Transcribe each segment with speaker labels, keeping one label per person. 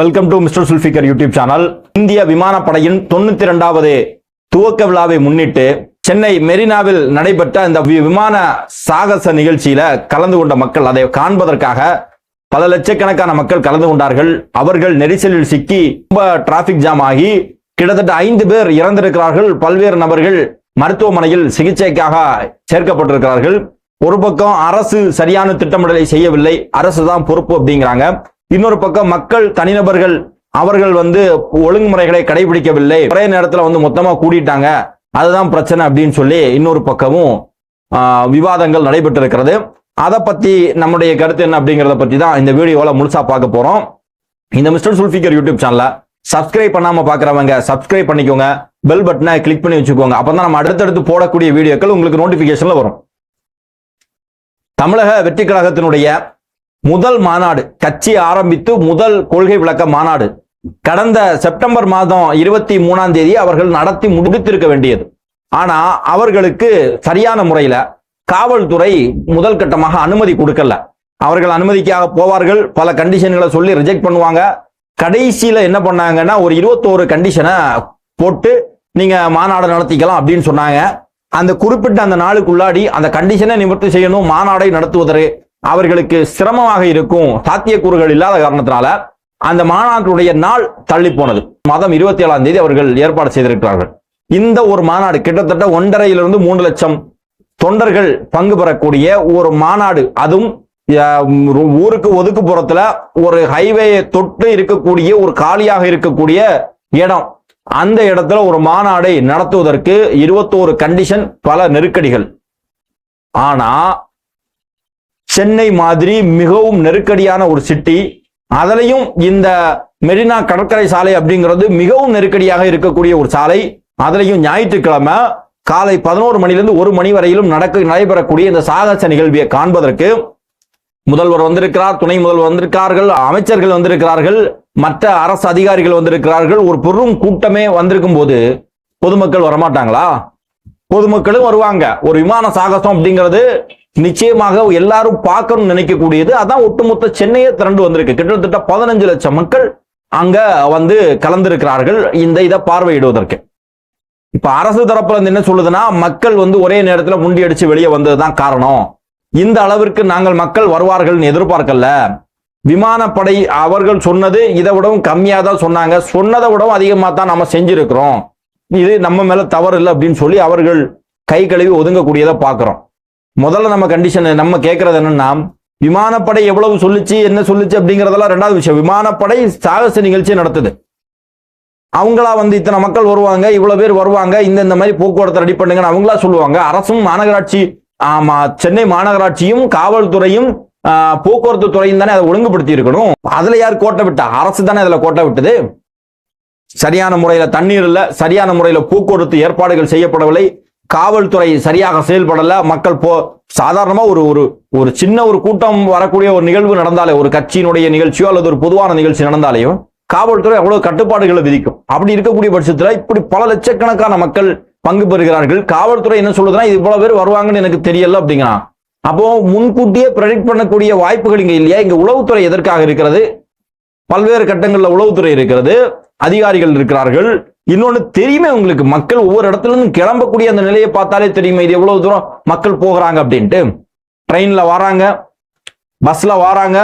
Speaker 1: welcome to mister Zulfikar YouTube channel இந்திய விமானப்படையின் தொண்ணூத்தி இரண்டாவது துவக்க விழாவை முன்னிட்டு சென்னை மெரினாவில் நடைபெற்ற இந்த விமான சாகச நிகழ்ச்சியில கலந்து கொண்ட மக்கள் அதை காண்பதற்காக பல லட்சக்கணக்கான மக்கள் கலந்து கொண்டார்கள் அவர்கள் நெரிசலில் சிக்கி ரொம்ப டிராபிக் ஜாம் ஆகி கிட்டத்தட்ட ஐந்து பேர் இறந்திருக்கிறார்கள் பல்வேறு நபர்கள் மருத்துவமனையில் சிகிச்சைக்காக சேர்க்கப்பட்டிருக்கிறார்கள் ஒரு பக்கம் அரசு சரியான திட்டமிடலை செய்யவில்லை அரசு தான் பொறுப்பு அப்படிங்கிறாங்க இன்னொரு பக்கம் மக்கள் தனிநபர்கள் அவர்கள் வந்து ஒழுங்குமுறைகளை கடைபிடிக்கவில்லை ஒரே நேரத்தில் வந்து மொத்தமாக கூடிட்டாங்க அதுதான் பிரச்சனை அப்படின்னு சொல்லி இன்னொரு பக்கமும் விவாதங்கள் நடைபெற்றிருக்கிறது அதை பற்றி நம்முடைய கருத்து என்ன அப்படிங்கிறத பற்றி தான் இந்த வீடியோவில் முழுசாக பார்க்க போகிறோம் இந்த மிஸ்டர் சுல்ஃபிகர் யூடியூப் சேனலை சப்ஸ்கிரைப் பண்ணாமல் பார்க்குறவங்க சப்ஸ்கிரைப் பண்ணிக்கோங்க பெல் பட்டனை கிளிக் பண்ணி வச்சுக்கோங்க அப்போ தான் நம்ம அடுத்தடுத்து போடக்கூடிய வீடியோக்கள் உங்களுக்கு நோட்டிஃபிகேஷனில் வரும் தமிழக வெற்றி கழகத்தினுடைய முதல் மாநாடு கட்சி ஆரம்பித்து முதல் கொள்கை விளக்க மாநாடு கடந்த செப்டம்பர் மாதம் இருபத்தி மூணாம் தேதி அவர்கள் நடத்தி முடித்திருக்க வேண்டியது ஆனா அவர்களுக்கு சரியான முறையில காவல்துறை முதல் கட்டமாக அனுமதி கொடுக்கல அவர்கள் அனுமதிக்காக போவார்கள் பல கண்டிஷன்களை சொல்லி ரிஜெக்ட் பண்ணுவாங்க கடைசியில என்ன பண்ணாங்கன்னா ஒரு இருபத்தோரு கண்டிஷனை போட்டு நீங்க மாநாடு நடத்திக்கலாம் அப்படின்னு சொன்னாங்க அந்த குறிப்பிட்ட அந்த நாளுக்குள்ளாடி அந்த கண்டிஷனை நிவர்த்தி செய்யணும் மாநாடை நடத்துவதற்கு அவர்களுக்கு சிரமமாக இருக்கும் சாத்தியக்கூறுகள் இல்லாத காரணத்தினால அந்த மாநாட்டுடைய நாள் தள்ளி போனது மாதம் இருபத்தி ஏழாம் தேதி அவர்கள் ஏற்பாடு செய்திருக்கிறார்கள் இந்த ஒரு மாநாடு கிட்டத்தட்ட ஒன்றரையிலிருந்து மூன்று லட்சம் தொண்டர்கள் பங்கு பெறக்கூடிய ஒரு மாநாடு அதுவும் ஊருக்கு ஒதுக்கு புறத்துல ஒரு ஹைவே தொட்டு இருக்கக்கூடிய ஒரு காலியாக இருக்கக்கூடிய இடம் அந்த இடத்துல ஒரு மாநாடை நடத்துவதற்கு இருபத்தோரு கண்டிஷன் பல நெருக்கடிகள் ஆனா சென்னை மாதிரி மிகவும் நெருக்கடியான ஒரு சிட்டி அதிலையும் இந்த மெரினா கடற்கரை சாலை அப்படிங்கிறது மிகவும் நெருக்கடியாக இருக்கக்கூடிய ஒரு சாலை அதிலையும் ஞாயிற்றுக்கிழமை காலை பதினோரு மணிலிருந்து ஒரு மணி வரையிலும் நடக்க நடைபெறக்கூடிய இந்த சாகச நிகழ்வியை காண்பதற்கு முதல்வர் வந்திருக்கிறார் துணை முதல்வர் வந்திருக்கிறார்கள் அமைச்சர்கள் வந்திருக்கிறார்கள் மற்ற அரசு அதிகாரிகள் வந்திருக்கிறார்கள் ஒரு பெரும் கூட்டமே வந்திருக்கும் போது பொதுமக்கள் வரமாட்டாங்களா பொதுமக்களும் வருவாங்க ஒரு விமான சாகசம் அப்படிங்கிறது நிச்சயமாக எல்லாரும் பார்க்கணும்னு நினைக்கக்கூடியது அதான் ஒட்டுமொத்த சென்னையை திரண்டு வந்திருக்கு கிட்டத்தட்ட பதினஞ்சு லட்சம் மக்கள் அங்க வந்து கலந்திருக்கிறார்கள் இந்த இதை பார்வையிடுவதற்கு இப்ப அரசு தரப்புல இருந்து என்ன சொல்லுதுன்னா மக்கள் வந்து ஒரே நேரத்துல முண்டி அடிச்சு வெளியே வந்ததுதான் காரணம் இந்த அளவிற்கு நாங்கள் மக்கள் வருவார்கள் எதிர்பார்க்கல விமானப்படை அவர்கள் சொன்னது இதை விடவும் கம்மியாக தான் சொன்னாங்க சொன்னதை விடவும் அதிகமாக தான் நம்ம செஞ்சிருக்கிறோம் இது நம்ம மேல தவறு இல்லை அப்படின்னு சொல்லி அவர்கள் கை கழுவி ஒதுங்கக்கூடியதை பார்க்குறோம் முதல்ல நம்ம கண்டிஷன் நம்ம கேட்கறது என்னன்னா விமானப்படை எவ்வளவு சொல்லிச்சு என்ன சொல்லிச்சு அப்படிங்கிறதெல்லாம் ரெண்டாவது விஷயம் விமானப்படை சாகச நிகழ்ச்சி நடத்துது அவங்களா வந்து இத்தனை மக்கள் வருவாங்க இவ்வளவு பேர் வருவாங்க இந்த இந்த மாதிரி போக்குவரத்தை ரெடி பண்ணுங்கன்னு அவங்களா சொல்லுவாங்க அரசும் மாநகராட்சி ஆமா சென்னை மாநகராட்சியும் காவல்துறையும் போக்குவரத்து துறையும் தானே அதை ஒழுங்குபடுத்தி இருக்கணும் அதுல யார் கோட்டை விட்டா அரசு தானே அதுல கோட்டை விட்டது சரியான முறையில தண்ணீர் இல்ல சரியான முறையில போக்குவரத்து ஏற்பாடுகள் செய்யப்படவில்லை காவல்துறை சரியாக செயல்படல மக்கள் போ சாதாரணமா ஒரு ஒரு ஒரு சின்ன ஒரு கூட்டம் வரக்கூடிய ஒரு நிகழ்வு நடந்தாலே ஒரு கட்சியினுடைய நிகழ்ச்சியோ அல்லது ஒரு பொதுவான நிகழ்ச்சி நடந்தாலேயும் காவல்துறை அவ்வளோ கட்டுப்பாடுகளை விதிக்கும் அப்படி இருக்கக்கூடிய பட்சத்துல இப்படி பல லட்சக்கணக்கான மக்கள் பங்கு பெறுகிறார்கள் காவல்துறை என்ன சொல்லுதுன்னா இது இவ்வளோ பேர் வருவாங்கன்னு எனக்கு தெரியல அப்படிங்கிறான் அப்போ முன்கூட்டியே ப்ரெடிக்ட் பண்ணக்கூடிய வாய்ப்புகள் இங்க இல்லையா இங்க உளவுத்துறை எதற்காக இருக்கிறது பல்வேறு கட்டங்களில் உளவுத்துறை இருக்கிறது அதிகாரிகள் இருக்கிறார்கள் இன்னொன்று தெரியுமே உங்களுக்கு மக்கள் ஒவ்வொரு இடத்துல கிளம்பக்கூடிய அந்த நிலையை பார்த்தாலே தெரியுமே இது எவ்வளவு தூரம் மக்கள் போகிறாங்க அப்படின்ட்டு ட்ரெயின்ல வராங்க பஸ்ல வராங்க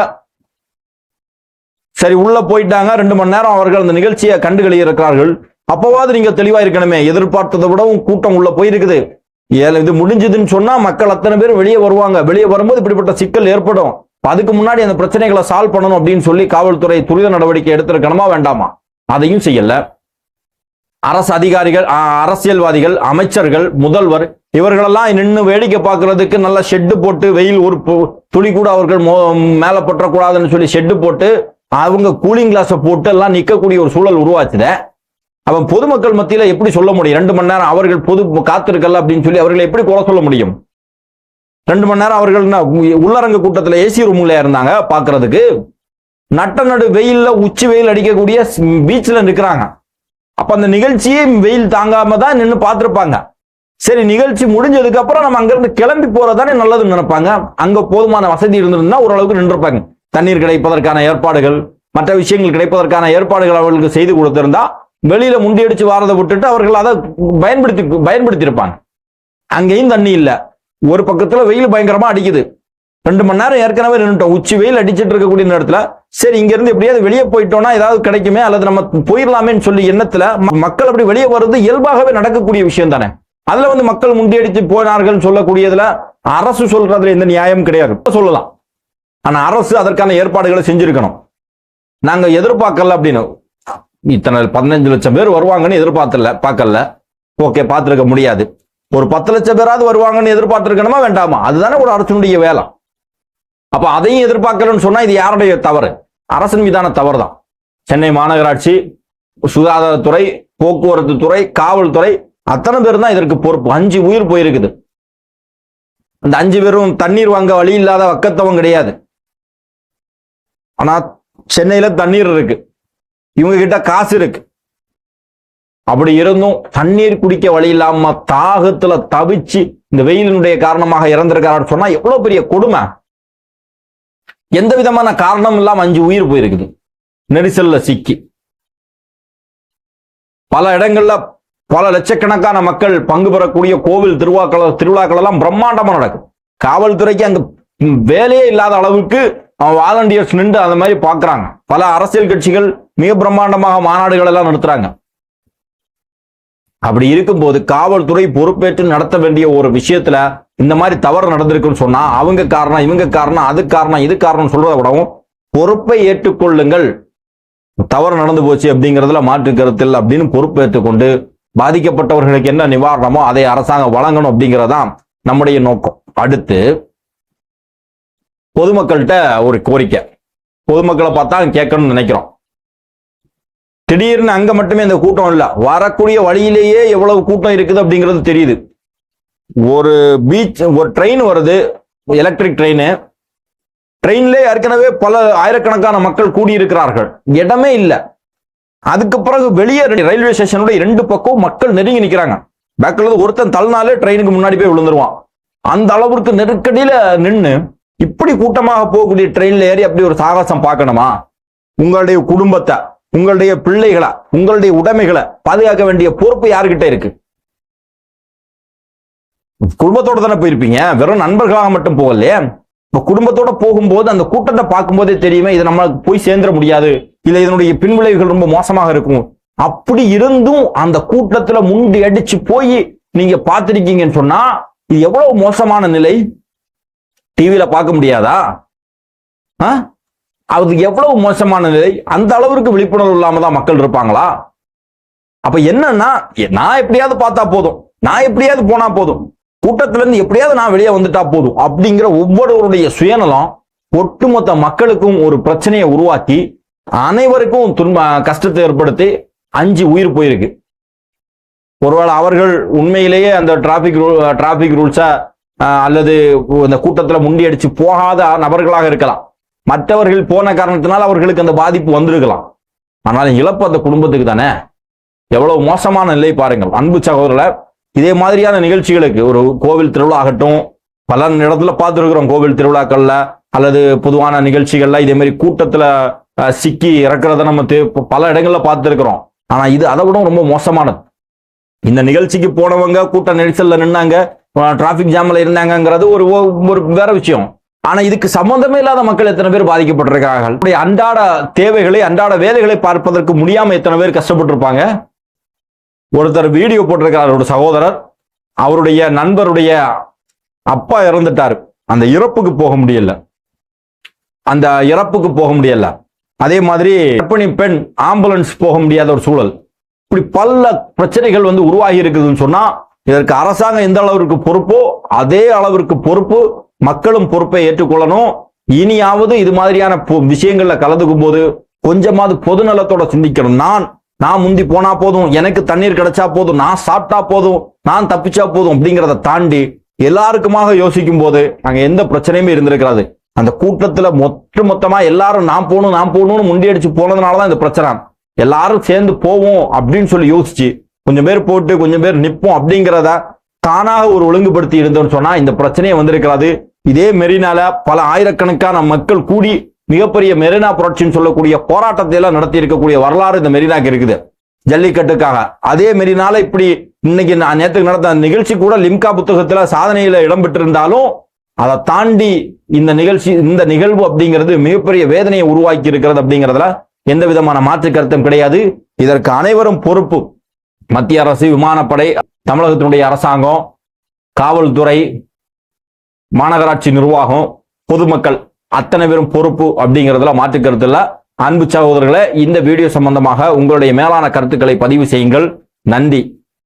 Speaker 1: சரி உள்ள போயிட்டாங்க ரெண்டு மணி நேரம் அவர்கள் அந்த நிகழ்ச்சியை கண்டு கழியிருக்கிறார்கள் அப்போவாது நீங்க தெளிவா இருக்கணுமே எதிர்பார்த்ததை விடவும் கூட்டம் உள்ள போயிருக்குது ஏழு இது முடிஞ்சதுன்னு சொன்னா மக்கள் அத்தனை பேரும் வெளியே வருவாங்க வெளியே வரும்போது இப்படிப்பட்ட சிக்கல் ஏற்படும் அதுக்கு முன்னாடி அந்த பிரச்சனைகளை சால்வ் பண்ணணும் அப்படின்னு சொல்லி காவல்துறை துரித நடவடிக்கை எடுத்திருக்கணுமா வேண்டாமா அதையும் செய்யல அரசு அதிகாரிகள் அரசியல்வாதிகள் அமைச்சர்கள் முதல்வர் இவர்களெல்லாம் நின்று வேடிக்கை பார்க்கறதுக்கு நல்லா ஷெட்டு போட்டு வெயில் ஒரு துளி கூட அவர்கள் மேலே பற்றக்கூடாதுன்னு சொல்லி ஷெட்டு போட்டு அவங்க கூலிங் கிளாஸை போட்டு எல்லாம் நிற்கக்கூடிய ஒரு சூழல் உருவாச்சுத அவன் பொதுமக்கள் மத்தியில் எப்படி சொல்ல முடியும் ரெண்டு மணி நேரம் அவர்கள் பொது காத்திருக்கல அப்படின்னு சொல்லி அவர்களை எப்படி குறை சொல்ல முடியும் ரெண்டு மணி நேரம் அவர்கள் உள்ளரங்க கூட்டத்தில் ஏசி ரூம்ல இருந்தாங்க பார்க்கறதுக்கு நட்ட நடு வெயில்ல உச்சி வெயில் அடிக்கக்கூடிய பீச்சில் நிற்கிறாங்க அப்ப அந்த நிகழ்ச்சியே வெயில் தாங்காம தான் நின்று பார்த்துருப்பாங்க சரி நிகழ்ச்சி முடிஞ்சதுக்கு அப்புறம் நம்ம அங்கிருந்து கிளம்பி போறதானே நல்லதுன்னு நினைப்பாங்க அங்க போதுமான வசதி இருந்திருந்தா ஓரளவுக்கு நின்றுப்பாங்க தண்ணீர் கிடைப்பதற்கான ஏற்பாடுகள் மற்ற விஷயங்கள் கிடைப்பதற்கான ஏற்பாடுகள் அவர்களுக்கு செய்து கொடுத்திருந்தா வெளியில முண்டியடிச்சு வாரதை விட்டுட்டு அவர்கள் அதை பயன்படுத்தி பயன்படுத்தியிருப்பாங்க அங்கேயும் தண்ணி இல்லை ஒரு பக்கத்துல வெயில் பயங்கரமா அடிக்குது ரெண்டு மணி நேரம் ஏற்கனவே நின்றுட்டோம் உச்சி வெயில் அடிச்சிட்டு இருக்கக்கூடிய நேரத்துல சரி இங்க இருந்து எப்படியாவது வெளியே போயிட்டோம்னா ஏதாவது கிடைக்குமே அல்லது நம்ம போயிடலாமேன்னு சொல்லி எண்ணத்துல மக்கள் அப்படி வெளியே வர்றது இயல்பாகவே நடக்கக்கூடிய விஷயம் தானே அதுல வந்து மக்கள் முண்டியடித்து போனார்கள் சொல்லக்கூடியதுல அரசு சொல்றதுல எந்த நியாயம் கிடையாது சொல்லலாம் ஆனா அரசு அதற்கான ஏற்பாடுகளை செஞ்சிருக்கணும் நாங்க எதிர்பார்க்கல அப்படின்னு இத்தனை பதினஞ்சு லட்சம் பேர் வருவாங்கன்னு எதிர்பார்த்தல பார்க்கல ஓகே பார்த்துருக்க முடியாது ஒரு பத்து லட்சம் பேராவது வருவாங்கன்னு எதிர்பார்த்திருக்கணுமா வேண்டாமா அதுதானே ஒரு அரசனுடைய வேலை அப்போ அதையும் எதிர்பார்க்கலன்னு சொன்னால் இது யாருடைய தவறு அரசின் மீதான தவறு தான் சென்னை மாநகராட்சி சுகாதாரத்துறை போக்குவரத்து துறை காவல்துறை அத்தனை பேர் தான் இதற்கு பொறுப்பு அஞ்சு உயிர் போயிருக்குது அந்த அஞ்சு பேரும் தண்ணீர் வாங்க வழி இல்லாத வக்கத்தவங்க கிடையாது ஆனா சென்னையில தண்ணீர் இருக்கு இவங்க கிட்ட காசு இருக்கு அப்படி இருந்தும் தண்ணீர் குடிக்க வழி இல்லாம தாகத்துல தவிச்சு இந்த வெயிலினுடைய காரணமாக இறந்திருக்காரு சொன்னா எவ்வளவு பெரிய கொடுமை எந்த விதமான காரணம் இல்லாம அஞ்சு உயிர் போயிருக்குது நெரிசல்ல சிக்கி பல இடங்கள்ல பல லட்சக்கணக்கான மக்கள் பங்கு பெறக்கூடிய கோவில் திருவாக்கள திருவிழாக்கள் எல்லாம் பிரம்மாண்டமா நடக்கும் காவல்துறைக்கு அங்க வேலையே இல்லாத அளவுக்கு வாலண்டியர்ஸ் நின்று அந்த மாதிரி பாக்குறாங்க பல அரசியல் கட்சிகள் மிக பிரம்மாண்டமாக மாநாடுகள் எல்லாம் நடத்துறாங்க அப்படி இருக்கும்போது காவல்துறை பொறுப்பேற்று நடத்த வேண்டிய ஒரு விஷயத்துல இந்த மாதிரி தவறு நடந்திருக்குன்னு சொன்னா அவங்க காரணம் இவங்க காரணம் அது காரணம் இது காரணம் சொல்றதை விடவும் பொறுப்பை ஏற்றுக்கொள்ளுங்கள் தவறு நடந்து போச்சு அப்படிங்கிறதுல மாற்று கருத்தில் அப்படின்னு பொறுப்பேற்றுக்கொண்டு பாதிக்கப்பட்டவர்களுக்கு என்ன நிவாரணமோ அதை அரசாங்கம் வழங்கணும் அப்படிங்கறதான் நம்முடைய நோக்கம் அடுத்து பொதுமக்கள்கிட்ட ஒரு கோரிக்கை பொதுமக்களை பார்த்தா கேட்கணும்னு நினைக்கிறோம் திடீர்னு அங்க மட்டுமே இந்த கூட்டம் இல்லை வரக்கூடிய வழியிலேயே எவ்வளவு கூட்டம் இருக்குது அப்படிங்கிறது தெரியுது ஒரு பீச் ஒரு ட்ரெயின் வருது எலக்ட்ரிக் ட்ரெயின் ட்ரெயின்ல ஏற்கனவே பல ஆயிரக்கணக்கான மக்கள் கூடியிருக்கிறார்கள் இடமே இல்லை அதுக்கு பிறகு வெளியே ரயில்வே ஸ்டேஷனுடைய ரெண்டு பக்கம் மக்கள் நெருங்கி நிற்கிறாங்க பேக்கில் ஒருத்தன் தள்ளினாலே ட்ரெயினுக்கு முன்னாடி போய் விழுந்துருவான் அந்த அளவுக்கு நெருக்கடியில நின்று இப்படி கூட்டமாக போகக்கூடிய ட்ரெயின்ல ஏறி அப்படி ஒரு சாகசம் பார்க்கணுமா உங்களுடைய குடும்பத்தை உங்களுடைய பிள்ளைகளா உங்களுடைய உடைமைகளை பாதுகாக்க வேண்டிய பொறுப்பு யாருக்கிட்ட இருக்கு குடும்பத்தோட தானே போயிருப்பீங்க வெறும் நண்பர்களாக மட்டும் போகலையே இப்ப குடும்பத்தோட போகும்போது அந்த கூட்டத்தை பார்க்கும்போதே தெரியுமே இது நம்மளுக்கு போய் சேர்ந்துட முடியாது இல்ல இதனுடைய பின்விளைவுகள் ரொம்ப மோசமாக இருக்கும் அப்படி இருந்தும் அந்த கூட்டத்துல முண்டு அடிச்சு போய் நீங்க பாத்திருக்கீங்கன்னு சொன்னா இது எவ்வளவு மோசமான நிலை டிவியில பார்க்க முடியாதா அது எவ்வளவு மோசமான நிலை அந்த அளவிற்கு விழிப்புணர்வு இல்லாம தான் மக்கள் இருப்பாங்களா அப்ப என்னன்னா நான் எப்படியாவது பார்த்தா போதும் நான் எப்படியாவது போனா போதும் கூட்டத்துல இருந்து எப்படியாவது நான் வெளியே வந்துட்டா போதும் அப்படிங்கிற ஒவ்வொருவருடைய சுயநலம் ஒட்டுமொத்த மக்களுக்கும் ஒரு பிரச்சனையை உருவாக்கி அனைவருக்கும் துன்ப கஷ்டத்தை ஏற்படுத்தி அஞ்சு உயிர் போயிருக்கு ஒருவேளை அவர்கள் உண்மையிலேயே அந்த டிராபிக் ரூல் டிராபிக் ரூல்ஸா அல்லது இந்த கூட்டத்தில் முண்டி அடிச்சு போகாத நபர்களாக இருக்கலாம் மற்றவர்கள் போன காரணத்தினால் அவர்களுக்கு அந்த பாதிப்பு வந்திருக்கலாம் ஆனால் இழப்பு அந்த குடும்பத்துக்கு தானே எவ்வளவு மோசமான நிலை பாருங்கள் அன்பு சகோதரர் இதே மாதிரியான நிகழ்ச்சிகளுக்கு ஒரு கோவில் திருவிழா ஆகட்டும் பல இடத்துல பார்த்துருக்குறோம் கோவில் திருவிழாக்கள்ல அல்லது பொதுவான நிகழ்ச்சிகள்ல இதே மாதிரி கூட்டத்துல சிக்கி இறக்குறத நம்ம பல இடங்கள்ல பார்த்துருக்குறோம் ஆனா இது அதை விட ரொம்ப மோசமானது இந்த நிகழ்ச்சிக்கு போனவங்க கூட்ட நெரிசல்ல நின்னாங்க டிராபிக் ஜாம்ல இருந்தாங்கிறது ஒரு ஒரு வேற விஷயம் ஆனா இதுக்கு சம்பந்தமே இல்லாத மக்கள் எத்தனை பேர் பாதிக்கப்பட்டிருக்காங்க அன்றாட தேவைகளை அன்றாட வேலைகளை பார்ப்பதற்கு முடியாம எத்தனை பேர் கஷ்டப்பட்டிருப்பாங்க ஒருத்தர் வீடியோ போட்டிருக்கிறார் அவருடைய சகோதரர் அவருடைய நண்பருடைய அப்பா இறந்துட்டார் அந்த இறப்புக்கு போக முடியல அந்த இறப்புக்கு போக முடியல அதே மாதிரி கர்ப்பிணி பெண் ஆம்புலன்ஸ் போக முடியாத ஒரு சூழல் இப்படி பல பிரச்சனைகள் வந்து உருவாகி இருக்குதுன்னு சொன்னா இதற்கு அரசாங்கம் எந்த அளவிற்கு பொறுப்போ அதே அளவிற்கு பொறுப்பு மக்களும் பொறுப்பை ஏற்றுக்கொள்ளணும் இனியாவது இது மாதிரியான விஷயங்கள்ல கலந்துக்கும் போது கொஞ்சமாவது பொதுநலத்தோட சிந்திக்கணும் நான் நான் முந்தி போனா போதும் எனக்கு தண்ணீர் கிடைச்சா போதும் நான் சாப்பிட்டா போதும் நான் தப்பிச்சா போதும் அப்படிங்கிறத தாண்டி எல்லாருக்குமாக யோசிக்கும் போது அங்க எந்த பிரச்சனையுமே இருந்திருக்காது அந்த கூட்டத்துல மொத்த மொத்தமா எல்லாரும் நான் போகணும் நான் போகணும்னு முண்டி அடிச்சு போனதுனாலதான் இந்த பிரச்சனை எல்லாரும் சேர்ந்து போவோம் அப்படின்னு சொல்லி யோசிச்சு கொஞ்சம் பேர் போட்டு கொஞ்சம் பேர் நிற்போம் அப்படிங்கிறத தானாக ஒரு ஒழுங்குபடுத்தி இருந்தோம்னு சொன்னா இந்த பிரச்சனையே வந்திருக்காது இதே மெரினால பல ஆயிரக்கணக்கான மக்கள் கூடி மிகப்பெரிய மெரினா புரட்சின்னு சொல்லக்கூடிய போராட்டத்தை எல்லாம் நடத்தி இருக்கக்கூடிய வரலாறு இந்த மெரினாக்கு இருக்குது ஜல்லிக்கட்டுக்காக அதே மெரினால இப்படி இன்னைக்கு நான் நேற்றுக்கு நடந்த நிகழ்ச்சி கூட லிம்கா புத்தகத்துல சாதனையில இடம்பெற்றிருந்தாலும் அதை தாண்டி இந்த நிகழ்ச்சி இந்த நிகழ்வு அப்படிங்கிறது மிகப்பெரிய வேதனையை உருவாக்கி இருக்கிறது அப்படிங்கிறதுல எந்த விதமான மாற்று கருத்தும் கிடையாது இதற்கு அனைவரும் பொறுப்பு மத்திய அரசு விமானப்படை தமிழகத்தினுடைய அரசாங்கம் காவல்துறை மாநகராட்சி நிர்வாகம் பொதுமக்கள் அத்தனை பேரும் பொறுப்பு அப்படிங்கிறதுல மாற்று இல்லை அன்பு சகோதரர்களை இந்த வீடியோ சம்பந்தமாக உங்களுடைய மேலான கருத்துக்களை பதிவு செய்யுங்கள் நன்றி